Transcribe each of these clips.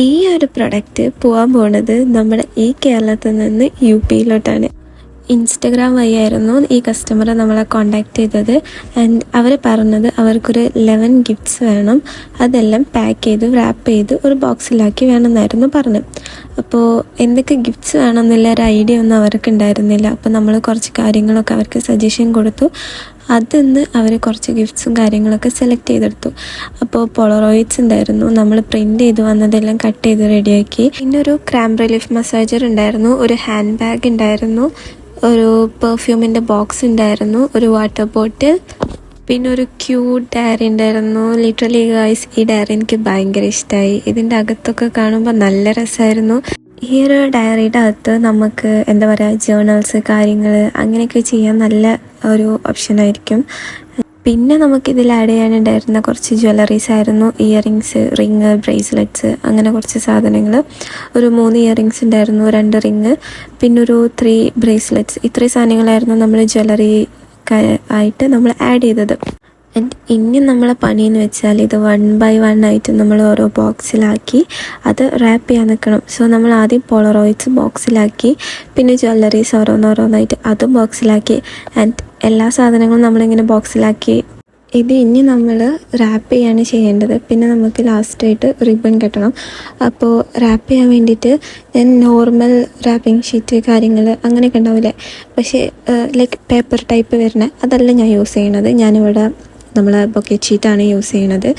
ഈ ഒരു പ്രൊഡക്റ്റ് പോകാൻ പോണത് നമ്മുടെ ഈ കേരളത്തിൽ നിന്ന് യു പിയിലോട്ടാണ് ഇൻസ്റ്റഗ്രാം വഴിയായിരുന്നു ഈ കസ്റ്റമർ നമ്മളെ കോണ്ടാക്ട് ചെയ്തത്. ആൻഡ് അവർ പറഞ്ഞത് അവർക്കൊരു ലെവൻ ഗിഫ്റ്റ്സ് വേണം. അതെല്ലാം പാക്ക് ചെയ്ത് റാപ്പ് ചെയ്ത് ഒരു ബോക്സിലാക്കി വേണമെന്നായിരുന്നു പറഞ്ഞത്. അപ്പോൾ എന്തൊക്കെ ഗിഫ്റ്റ്സ് വേണമെന്നുള്ള ഒരു ഐഡിയ ഒന്നും അവർക്ക് ഉണ്ടായിരുന്നില്ല അപ്പോൾ നമ്മൾ കുറച്ച് കാര്യങ്ങളൊക്കെ അവർക്ക് സജഷൻ കൊടുത്തു. അതിന്ന് അവർ കുറച്ച് ഗിഫ്റ്റ്സും കാര്യങ്ങളൊക്കെ സെലക്ട് ചെയ്തെടുത്തു. അപ്പോൾ പൊളറോയിഡ്സ് ഉണ്ടായിരുന്നു. നമ്മൾ പ്രിന്റ് ചെയ്ത് വന്നതെല്ലാം കട്ട് ചെയ്ത് റെഡിയാക്കി പിന്നെ ഒരു ക്രാം റിലീഫ് മസാജർ ഉണ്ടായിരുന്നു. ഒരു ഹാൻഡ് ബാഗ് ഉണ്ടായിരുന്നു. ഒരു പെർഫ്യൂമിന്റെ ബോക്സ് ഉണ്ടായിരുന്നു ഒരു വാട്ടർ ബോട്ടിൽ പിന്നെ ഒരു ക്യൂട്ട് ഡയറി ഉണ്ടായിരുന്നു. ലിറ്ററലി ഗൈസ് ഈ ഡയറി എനിക്ക് ഭയങ്കര ഇഷ്ടമായി ഇതിന്റെ അകത്തൊക്കെ കാണുമ്പോൾ നല്ല രസമായിരുന്നു ഈ ഒരു ഡയറിയുടെ അകത്ത് നമുക്ക് എന്താ പറയുക ജേണൽസ് കാര്യങ്ങൾ അങ്ങനെയൊക്കെ ചെയ്യാൻ നല്ല ഒരു ഓപ്ഷനായിരിക്കും പിന്നെ നമുക്കിതിൽ ആഡ് ചെയ്യാനുണ്ടായിരുന്ന കുറച്ച് ജ്വല്ലറീസ് ആയിരുന്നു. ഇയറിങ്സ് റിങ് ബ്രേസ്ലെറ്റ്സ് അങ്ങനെ കുറച്ച് സാധനങ്ങൾ ഒരു മൂന്ന് ഇയറിങ്സ് ഉണ്ടായിരുന്നു രണ്ട് റിങ് പിന്നെ ഒരു ത്രീ ബ്രേസ്ലെറ്റ്സ് ഇത്രയും സാധനങ്ങളായിരുന്നു നമ്മൾ ജ്വല്ലറി ആയിട്ട് നമ്മൾ ആഡ് ചെയ്തത്. ആൻഡ് ഇനി നമ്മളെ പണിയെന്ന് വെച്ചാൽ ഇത് വൺ ബൈ വൺ ആയിട്ട് നമ്മൾ ഓരോ ബോക്സിലാക്കി അത് റാപ്പ് ചെയ്യാൻ നിൽക്കണം സോ നമ്മൾ ആദ്യം പോളറോയിഡ്സ് ബോക്സിലാക്കി പിന്നെ ജ്വല്ലറീസ് ഓരോന്നോരോന്നായിട്ട് അതും ബോക്സിലാക്കി ആൻഡ് എല്ലാ സാധനങ്ങളും നമ്മളിങ്ങനെ ബോക്സിലാക്കി ഇത് ഇനി നമ്മൾ റാപ്പ് ചെയ്യാണ് ചെയ്യേണ്ടത്. പിന്നെ നമുക്ക് ലാസ്റ്റായിട്ട് റിബൺ കെട്ടണം. അപ്പോൾ റാപ്പ് ചെയ്യാൻ വേണ്ടിയിട്ട് ഞാൻ നോർമൽ റാപ്പിംഗ് ഷീറ്റ് കാര്യങ്ങൾ അങ്ങനെയൊക്കെ ഉണ്ടാവില്ലേ പക്ഷേ ലൈക്ക് പേപ്പർ ടൈപ്പ് വരുന്ന അതല്ല ഞാൻ യൂസ് ചെയ്യണത്. ഞാനിവിടെ നമ്മൾ ബൊക്കറ്റ് ഷീറ്റാണ് യൂസ് ചെയ്യണത്.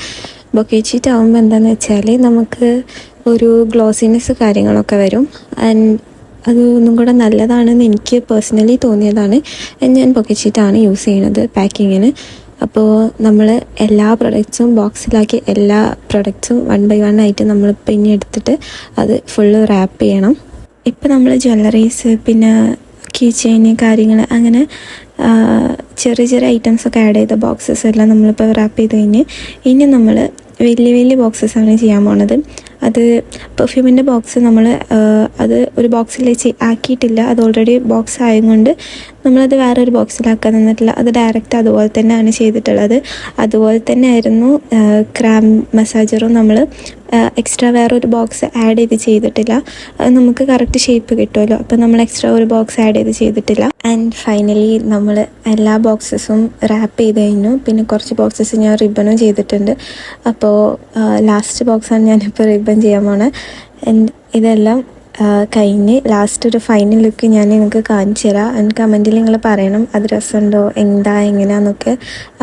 ബൊക്കറ്റ് ഷീറ്റ് ആകുമ്പോൾ എന്താണെന്ന് വെച്ചാൽ നമുക്ക് ഒരു ഗ്ലോസിനെസ് കാര്യങ്ങളൊക്കെ വരും. ആൻഡ് അത് ഒന്നും കൂടെ നല്ലതാണെന്ന് എനിക്ക് പേഴ്സണലി തോന്നിയതാണ്. ഞാൻ ബൊക്കറ്റ് ഷീറ്റാണ് യൂസ് ചെയ്യുന്നത് പാക്കിങ്ങിന് അപ്പോൾ നമ്മൾ എല്ലാ പ്രൊഡക്ട്സും ബോക്സിലാക്കി എല്ലാ പ്രൊഡക്ട്സും വൺ ബൈ വൺ ആയിട്ട് നമ്മൾ പിന്നെ എടുത്തിട്ട് അത് ഫുള്ള് റാപ്പ് ചെയ്യണം. ഇപ്പം നമ്മൾ ജ്വല്ലറീസ് പിന്നെ കീ ചെയിൻ കാര്യങ്ങൾ അങ്ങനെ ചെറിയ ചെറിയ ഐറ്റംസ് ഒക്കെ ആഡ് ചെയ്ത ബോക്സസ് എല്ലാം നമ്മളിപ്പോൾ റാപ്പ് ചെയ്ത് കഴിഞ്ഞ് ഇനി നമ്മൾ വലിയ വലിയ ബോക്സസ് ആണ് ചെയ്യാൻ പോണത്. അത് പെർഫ്യൂമിന്റെ ബോക്സ് നമ്മൾ അത് ഒരു ബോക്സിൽ ആക്കിയിട്ടില്ല. അത് ഓൾറെഡി ബോക്സ് ആയതുകൊണ്ട് നമ്മളത് വേറൊരു ബോക്സിലാക്കാൻ നിന്നിട്ടില്ല. അത് ഡയറക്റ്റ് അതുപോലെ തന്നെയാണ് ചെയ്തിട്ടുള്ളത്. അതുപോലെ തന്നെ ആയിരുന്നു ക്രാം മസാജറും നമ്മൾ എക്സ്ട്രാ വേറൊരു ബോക്സ് ആഡ് ചെയ്ത് ചെയ്തിട്ടില്ല. നമുക്ക് കറക്റ്റ് ഷേപ്പ് കിട്ടുമല്ലോ. അപ്പോൾ നമ്മൾ എക്സ്ട്രാ ഒരു ബോക്സ് ആഡ് ചെയ്ത് ചെയ്തിട്ടില്ല. ആൻഡ് ഫൈനലി നമ്മൾ എല്ലാ ബോക്സസും റാപ്പ് ചെയ്ത് കഴിഞ്ഞു. പിന്നെ കുറച്ച് ബോക്സസ് ഞാൻ റിബണും ചെയ്തിട്ടുണ്ട്. അപ്പോൾ ലാസ്റ്റ് ബോക്സാണ് ഞാനിപ്പോൾ റിബൺ ചെയ്യാൻ പോണത് ആൻഡ് ഇതെല്ലാം കഴിഞ്ഞ് ലാസ്റ്റ് ഒരു ഫൈനൽ ലുക്ക് ഞാൻ നിങ്ങൾക്ക് കാണിച്ചു തരാം. ആൻഡ് കമന്റിൽ നിങ്ങൾ പറയണം അത് രസമുണ്ടോ എന്താ എങ്ങനെയാന്നൊക്കെ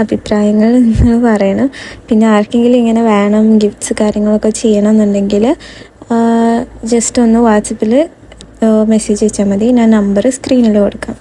അഭിപ്രായങ്ങൾ നിങ്ങൾ പറയണം. പിന്നെ ആർക്കെങ്കിലും ഇങ്ങനെ വേണം ഗിഫ്റ്റ്സ് കാര്യങ്ങളൊക്കെ ചെയ്യണം എന്നുണ്ടെങ്കിൽ ജസ്റ്റ് ഒന്ന് വാട്സപ്പിൽ മെസ്സേജ് അയച്ചാൽ മതി. ഞാൻ നമ്പർ സ്ക്രീനിൽ കൊടുക്കാം.